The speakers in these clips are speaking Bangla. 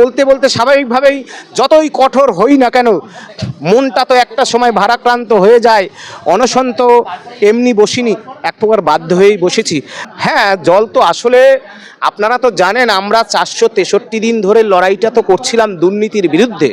বলতে বলতে স্বাভাবিকভাবেই যতই কঠোর হই না কেন, মনটা তো একটা সময় ভারাক্রান্ত হয়ে যায়। অনশন তো এমনি বসিনি, এক প্রকার বাধ্য হয়েই বসেছি। হ্যাঁ জল তো আসলে, আপনারা তো জানেন আমরা চারশো তেষট্টি দিন ধরে লড়াইটা তো করছিলাম দুর্নীতির বিরুদ্ধে।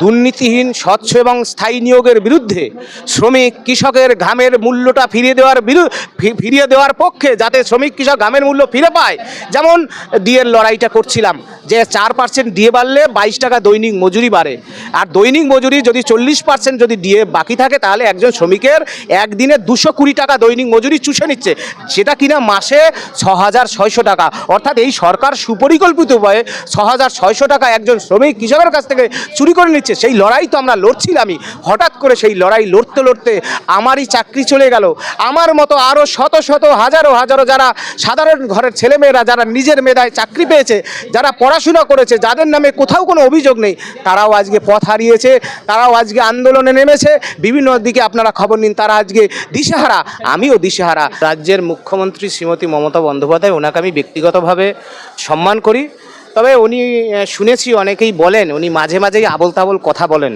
দুর্নীতিহীন, স্বচ্ছ এবং স্থায়ী নিয়োগের বিরুদ্ধে শ্রমিক কৃষকের ঘামের মূল্যটা ফিরিয়ে দেওয়ার বিরু- ফিরিয়ে দেওয়ার পক্ষে যাতে শ্রমিক কৃষক ঘামের মূল্য ফিরে পায়। যেমন ডিএর লড়াইটা করছিলাম, যে চার পার্সেন্ট ডিএ বাড়লে বাইশ টাকা দৈনিক মজুরি বাড়ে। আর দৈনিক মজুরি যদি চল্লিশ পার্সেন্ট যদি ডিএ বাকি থাকে, তাহলে একজন শ্রমিকের একদিনে দুশো কুড়ি টাকা দৈনিক মজুরি চুষে নিচ্ছে। সেটা কিনা মাসে ছ হাজার ছয়শো টাকা। অর্থাৎ এই সরকার সুপরিকল্পিত উপায়ে ছ হাজার ছয়শো টাকা একজন শ্রমিক কৃষকের কাছ থেকে চুরি করে নিচ্ছে সেই লড়াই তো আমরা লড়ছিলামই। হঠাৎ করে সেই লড়াই লড়তে লড়তে আমারই চাকরি চলে গেল। আমার মতো আরও শত শত, হাজারো হাজারো যারা সাধারণ ঘরের ছেলেমেয়েরা, যারা নিজের মেধায় চাকরি পেয়েছে, যারা পড়াশোনা করেছে, যাদের নামে কোথাও কোনো অভিযোগ নেই, তারাও আজকে পথ হারিয়েছে, তারাও আজকে আন্দোলনে নেমেছে। বিভিন্ন দিকে আপনারা খবর নিন, তারা আজকে দিশেহারা, আমিও দিশেহারা। রাজ্যের মুখ্যমন্ত্রী শ্রীমতী মমতা বন্দ্যোপাধ্যায়, ওনাকে আমি ব্যক্তিগতভাবে সম্মান করি। তবে উনি শুনেছি অনেকেই বলেন, উনি মাঝে মাঝেই আবল তাবল কথা বলেন।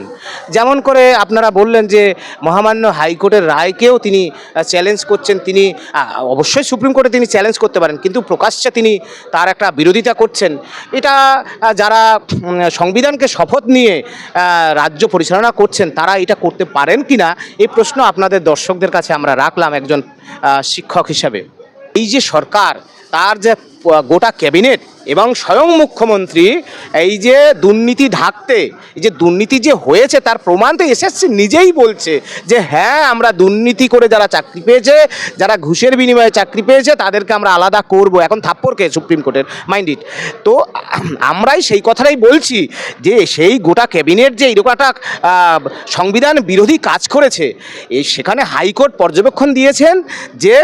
যেমন করে আপনারা বললেন যে, মহামান্য হাইকোর্টের রায়কেও তিনি চ্যালেঞ্জ করছেন, তিনি অবশ্যই সুপ্রিম কোর্টে তিনি চ্যালেঞ্জ করতে পারেন, কিন্তু প্রকাশ্যে তিনি তার একটা বিরোধিতা করছেন। এটা যারা সংবিধানকে শপথ নিয়ে রাজ্য পরিচালনা করছেন, তারা এটা করতে পারেন কি না এই প্রশ্ন আপনাদের দর্শকদের কাছে আমরা রাখলাম একজন শিক্ষক হিসাবে। এই যে সরকার, তার যে গোটা ক্যাবিনেট এবং স্বয়ং মুখ্যমন্ত্রী এই যে দুর্নীতি ঢাকতে, এই যে দুর্নীতি যে হয়েছে তার প্রমাণ তো এসএসসি নিজেই বলছে যে হ্যাঁ আমরা দুর্নীতি করে যারা চাকরি পেয়েছে, যারা ঘুষের বিনিময়ে চাকরি পেয়েছে, তাদেরকে আমরা আলাদা করব। এখন থাপ্পড়কে সুপ্রিম কোর্টের মাইন্ড ইট। তো আমরাই সেই কথাটাই বলছি যে সেই গোটা ক্যাবিনেট যে এরকম একটা সংবিধান বিরোধী কাজ করেছে এই সেখানে হাইকোর্ট পর্যবেক্ষণ দিয়েছেন যে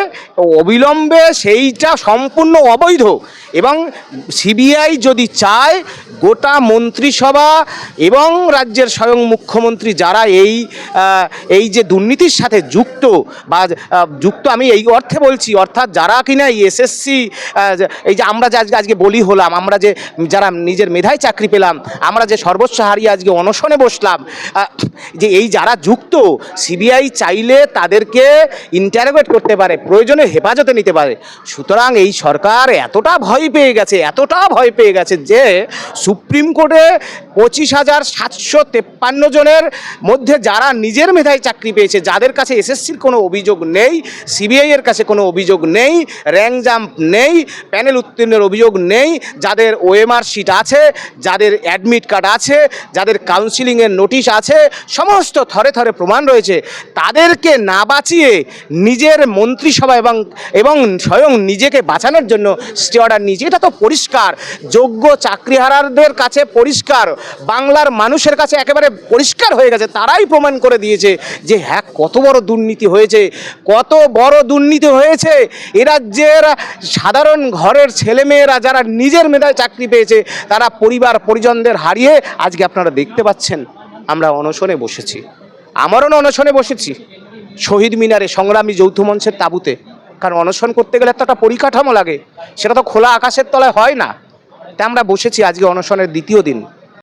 অবিলম্বে সেইটা সম্পূর্ণ অবৈধ। এবং সিবিআই যদি চায় গোটা মন্ত্রিসভা এবং রাজ্যের স্বয়ং মুখ্যমন্ত্রী যারা এই এই যে দুর্নীতির সাথে যুক্ত বা যুক্ত আমি এই অর্থে বলছি, অর্থাৎ যারা কিনা এই এসএসসি এই যে আমরা যে আজকে আজকে বলি হলাম, আমরা যে যারা নিজের মেধায় চাকরি পেলাম, আমরা যে সর্বোচ্চ হারিয়ে আজকে অনশনে বসলাম যে এই যারা যুক্ত, সিবিআই চাইলে তাদেরকে ইন্টারোগেট করতে পারে, প্রয়োজনে হেফাজতে নিতে পারে। সুতরাং এই সরকার এতটা ভয় পেয়ে গেছে, এতটা ভয় পেয়ে গেছে যে সুপ্রিম কোর্টে পঁচিশ হাজার সাতশো তেপ্পান্ন জনের মধ্যে যারা নিজের মেধায় চাকরি পেয়েছে, যাদের কাছে এসএসসির কোনো অভিযোগ নেই, সিবিআই এর কাছে কোনো অভিযোগ নেই র্যাঙ্ক জাম্প নেই, প্যানেল উত্তীর্ণের অভিযোগ নেই, যাদের ওএমআর শিট আছে, যাদের অ্যাডমিট কার্ড আছে, যাদের কাউন্সিলিংয়ের নোটিশ আছে, সমস্ত থরে থরে প্রমাণ রয়েছে। তাদেরকে না বাঁচিয়ে নিজের মন্ত্রিসভা এবং এবং স্বয়ং নিজেকে বাঁচানোর জন্য স্টে অর্ডার নিয়েছে এটা তো পরিষ্কার। যোগ্য চাকরিহারাদের কাছে পরিষ্কার, বাংলার মানুষের কাছে একেবারে পরিষ্কার হয়ে গেছে, তারাই প্রমাণ করে দিয়েছে যে হ্যাঁ কত বড় দুর্নীতি হয়েছে, কত বড় দুর্নীতি হয়েছে। এ রাজ্যের সাধারণ ঘরের ছেলেমেয়েরা যারা নিজের মেধায় চাকরি পেয়েছে, তারা পরিবার, পরিজনদের হারিয়ে আজকে আপনারা দেখতে পাচ্ছেন, আমরা অনশনে বসেছি। আমারও না অনশনে বসেছি, শহীদ মিনারে সংগ্রামী যৌথ মঞ্চের তাঁবুতে। কারণ অনশন করতে গেলে তো একটা পরিকাঠামো লাগে, সেটা তো খোলা আকাশের তলায় হয় না। তাই আমরা বসেছি আজকে অনশনের দ্বিতীয় দিন।